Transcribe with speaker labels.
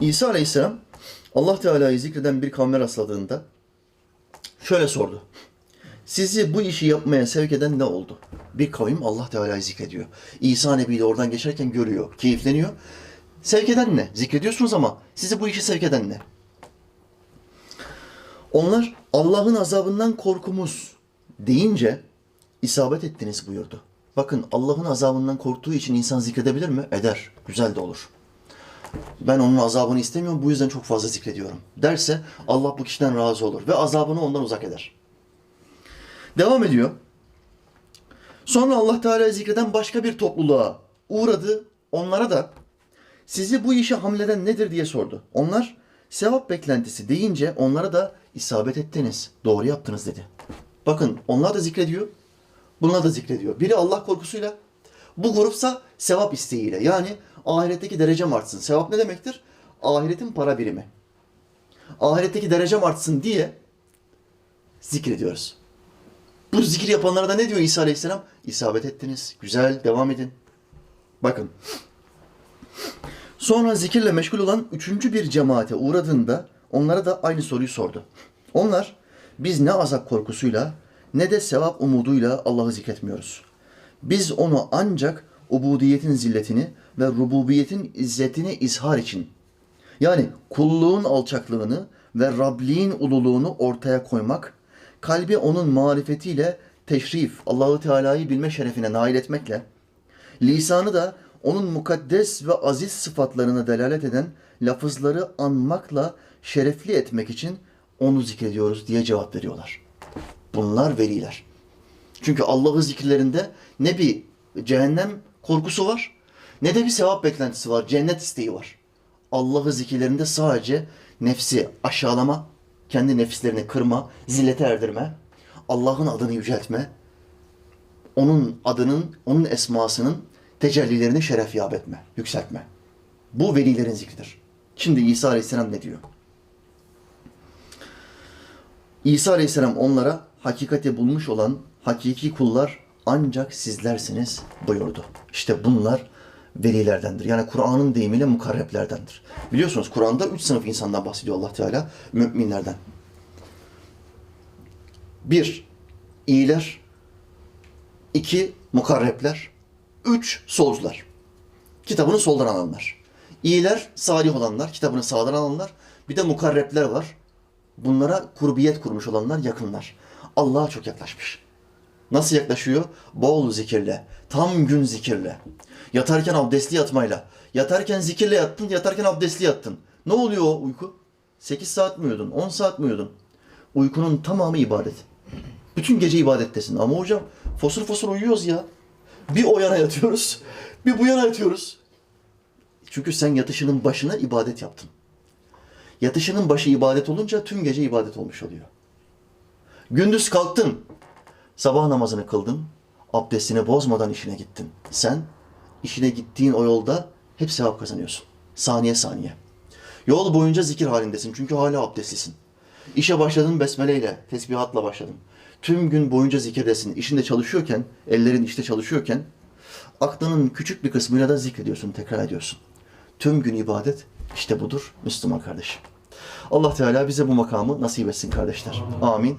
Speaker 1: İsa Aleyhisselam Allah Teala'yı zikreden bir kavme rastladığında şöyle sordu. Sizi bu işi yapmaya sevk eden ne oldu? Bir kavim Allah Teala'yı zikrediyor. İsa Nebi de oradan geçerken görüyor, keyifleniyor. Sevk eden ne? Zikrediyorsunuz ama sizi bu işi sevk eden ne? Onlar Allah'ın azabından korkumuz deyince isabet ettiniz buyurdu. Bakın Allah'ın azabından korktuğu için insan zikredebilir mi? Eder. Güzel de olur. Ben onun azabını istemiyorum bu yüzden çok fazla zikrediyorum. Derse Allah bu kişiden razı olur ve azabını ondan uzak eder. Devam ediyor. Sonra Allah Teala zikreden başka bir topluluğa uğradı. Onlara da sizi bu işe hamleden nedir diye sordu. Onlar sevap beklentisi deyince onlara da isabet ettiniz. Doğru yaptınız dedi. Bakın onlar da zikrediyor. Bunlar da zikrediyor. Biri Allah korkusuyla, bu grupsa sevap isteğiyle. Yani ahiretteki derecem artsın. Sevap ne demektir? Ahiretin para birimi. Ahiretteki derecem artsın diye zikrediyoruz. Bu zikir yapanlara da ne diyor İsa Aleyhisselam? İsabet ettiniz. Güzel, devam edin. Bakın. Sonra zikirle meşgul olan üçüncü bir cemaate uğradığında onlara da aynı soruyu sordu. Onlar biz ne azap korkusuyla ne de sevap umuduyla Allah'ı zikretmiyoruz. Biz onu ancak ubudiyetin zilletini ve rububiyetin izzetini izhar için yani kulluğun alçaklığını ve Rabliğin ululuğunu ortaya koymak, kalbi onun marifetiyle teşrif, Allahu Teala'yı bilme şerefine nail etmekle, lisanı da onun mukaddes ve aziz sıfatlarına delalet eden lafızları anmakla şerefli etmek için onu zikrediyoruz diye cevap veriyorlar. Bunlar veliler. Çünkü Allah'ı zikirlerinde ne bir cehennem korkusu var ne de bir sevap beklentisi var, cennet isteği var. Allah'ı zikirlerinde sadece nefsi aşağılama, kendi nefislerini kırma, zillete erdirme, Allah'ın adını yüceltme, onun adının, onun esmasının tecellilerini şeref yap etme, yükseltme. Bu velilerin zikridir. Şimdi İsa Aleyhisselam ne diyor? İsa Aleyhisselam onlara hakikati bulmuş olan hakiki kullar ancak sizlersiniz buyurdu. İşte bunlar velilerdendir. Yani Kur'an'ın deyimiyle mukarreplerdendir. Biliyorsunuz Kur'an'da üç sınıf insandan bahsediyor Allah Teala. Müminlerden. Bir, iyiler. iki mukarrepler. Üç, solcular. Kitabını soldan alanlar. İyiler, salih olanlar, kitabını sağdan alanlar. Bir de mukarrepler var. Bunlara kurbiyet kurmuş olanlar yakınlar. Allah'a çok yaklaşmış. Nasıl yaklaşıyor? Bol zikirle, tam gün zikirle. Yatarken abdestli yatmayla. Yatarken zikirle yattın, yatarken abdestli yattın. Ne oluyor o uyku? 8 saat mi uyudun? 10 saat mi uyudun? Uykunun tamamı ibadet. Bütün gece ibadettesin. Ama hocam fosur fosur uyuyoruz ya. Bir o yana yatıyoruz, bir bu yana yatıyoruz. Çünkü sen yatışının başına ibadet yaptın. Yatışının başı ibadet olunca tüm gece ibadet olmuş oluyor. Gündüz kalktın, sabah namazını kıldın, abdestini bozmadan işine gittin. Sen işine gittiğin o yolda hep sevap kazanıyorsun. Saniye saniye. Yol boyunca zikir halindesin çünkü hala abdestlisin. İşe başladın besmeleyle, tesbihatla başladın. Tüm gün boyunca zikirdesin. İşinde çalışıyorken, ellerin işte çalışıyorken aklının küçük bir kısmıyla da zikrediyorsun, tekrar ediyorsun. Tüm gün ibadet işte budur Müslüman kardeşim. Allah Teala bize bu makamı nasip etsin kardeşler. Amin.